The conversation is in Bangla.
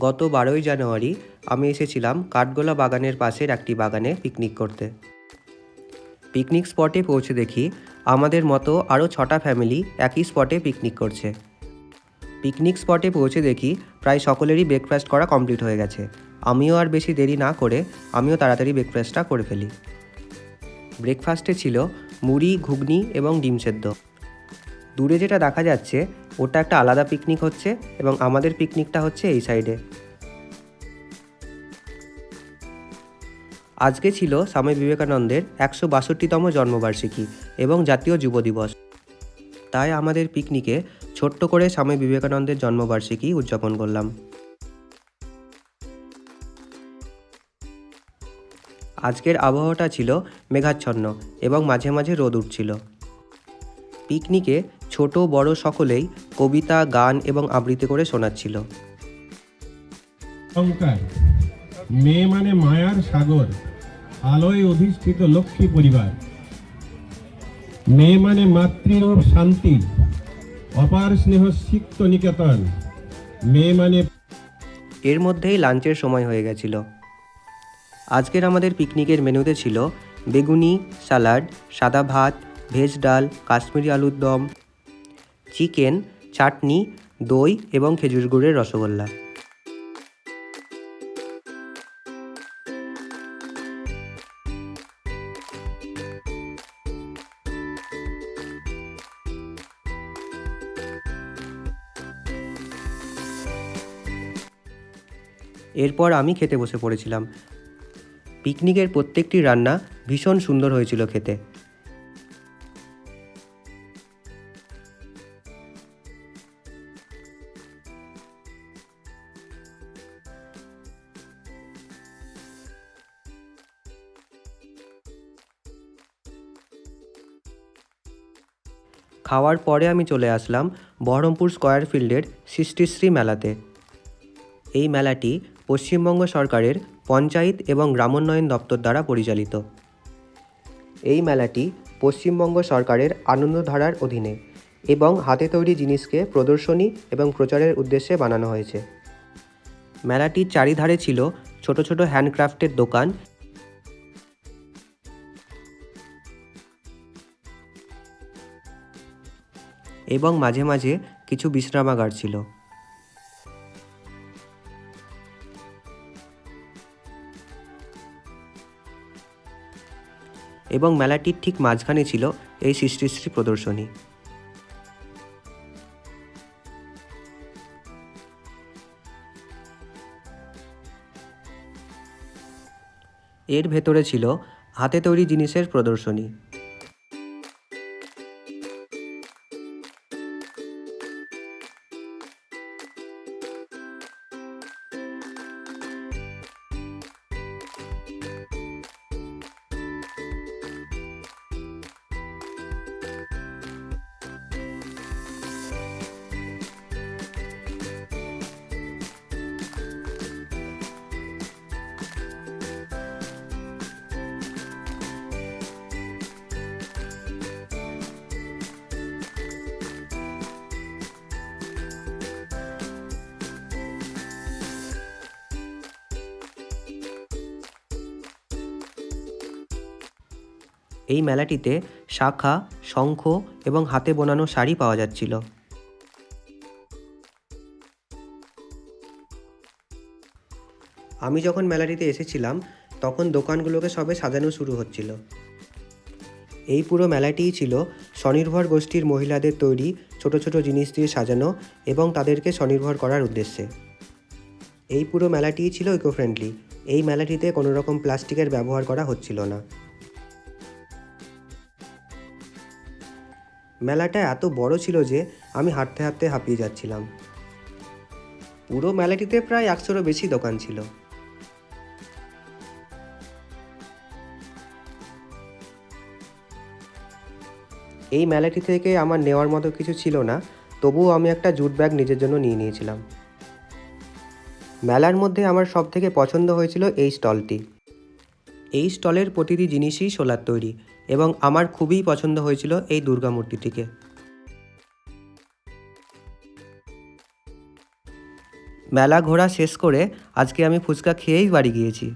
গত বারোই জানুয়ারি আমি এসেছিলাম কাঠগোলা বাগানের পাশের একটি বাগানে পিকনিক করতে। পিকনিক স্পটে পৌঁছে দেখি আমাদের মতো আরও ছটা ফ্যামিলি একই স্পটে পিকনিক করছে। পিকনিক স্পটে পৌঁছে দেখি প্রায় সকলেরই ব্রেকফাস্ট করা কমপ্লিট হয়ে গেছে। আমিও আর বেশি দেরি না করে আমিও তাড়াতাড়ি ব্রেকফাস্টটা করে ফেলি। ব্রেকফাস্টে ছিল মুড়ি, ঘুগনি এবং ডিম সেদ্ধ। দূরে যেটা দেখা যাচ্ছে ওটা একটা আলাদা পিকনিক হচ্ছে এবং আমাদের পিকনিকটা হচ্ছে এই সাইডে আজকে ছিল স্বামী বিবেকানন্দের একশো বাষট্টিতম জন্মবার্ষিকী এবং জাতীয় যুব দিবস। তাই আমাদের পিকনিকে ছোট্ট করে স্বামী বিবেকানন্দের জন্মবার্ষিকী উদযাপন করলাম। আজকের আবহাওয়াটা ছিল মেঘাচ্ছন্ন এবং মাঝে মাঝে রোদ উঠছিল। পিকনিকে ছোট বড় সকলেই কবিতা গান এবং আবৃত্তি করে শোনাচ্ছিল। মেয়ে মানে মায়ার সাগর আলোয় অধিষ্ঠিত লক্ষ্মী পরিবার। মেয়ে মানে মাতৃরূপ শান্তি অপার স্নেহ সিক্ত নিকেতন। মেয়ে মানে এর মধ্যেই লাঞ্চের সময় হয়ে গেছিল। আজকের আমাদের পিকনিকের মেনুতে ছিল বেগুনি স্যালাড সাদা ভাত ভেজ ডাল, কাশ্মীরি আলুর দম, চিকেন, চাটনি, দই এবং খেজুর গুড়ের রসগোল্লা। এরপর আমি খেতে বসে পড়েছিলাম। পিকনিকের প্রত্যেকটি রান্না ভীষণ সুন্দর হয়েছিল খেতে। খাওয়ার পরে আমি চলে আসলাম বহরমপুর স্কয়ার ফিল্ডের সৃষ্টিশ্রী মেলাতে। এই মেলাটি পশ্চিমবঙ্গ সরকারের পঞ্চায়েত এবং গ্রামোন্নয়ন দপ্তর দ্বারা পরিচালিত। এই মেলাটি পশ্চিমবঙ্গ সরকারের আনন্দধারার অধীনে এবং হাতে তৈরি জিনিসকে প্রদর্শনী এবং প্রচারের উদ্দেশ্যে বানানো হয়েছে। মেলাটির চারিধারে ছিল ছোট ছোট হ্যান্ডক্রাফটের দোকান এবং মাঝে মাঝে কিছু বিশ্রামাগার ছিল। এবং মেলাটির ঠিক মাঝখানে ছিল এই সৃষ্টিশ্রী প্রদর্শনী। এর ভেতরে ছিল হাতে তৈরি জিনিসের প্রদর্শনী। এই মেলাটিতে শাখা, শঙ্খ এবং হাতে বোনানো শাড়ি পাওয়া যাচ্ছিল। আমি যখন মেলাটিতে এসেছিলাম, তখন দোকানগুলোকে সবে সাজানো শুরু হচ্ছিল। এই পুরো মেলাটিই ছিল স্বনির্ভর গোষ্ঠীর মহিলাদের তৈরি ছোট ছোট জিনিস দিয়ে সাজানো এবং তাদেরকে স্বনির্ভর করার উদ্দেশ্যে। এই পুরো মেলাটিই ছিল ইকো ফ্রেন্ডলি এই মেলাটিতে কোনো রকম প্লাস্টিকের ব্যবহার করা হচ্ছিল না। মেলাটা এত বড় ছিল যে আমি হাঁটতে হাঁটতে হাঁপিয়ে যাচ্ছিলাম। পুরো মেলাটিতে প্রায় একশোরও বেশি দোকান ছিল। এই মেলাটি থেকে আমার নেওয়ার মতো কিছু ছিল না, তবুও আমি একটা জুট ব্যাগ নিজের জন্য নিয়ে নিয়েছিলাম। মেলার মধ্যে আমার সব থেকে পছন্দ হয়েছিল এই স্টলটি। এই স্টলের প্রতিটি জিনিসই সোলার তৈরি। এবং আমার খুবই পছন্দ হয়েছিল এই দুর্গা মূর্তিটিকে। মেলা ঘোরা শেষ করে আজকে আমি ফুচকা খেয়েই বাড়ি গিয়েছি।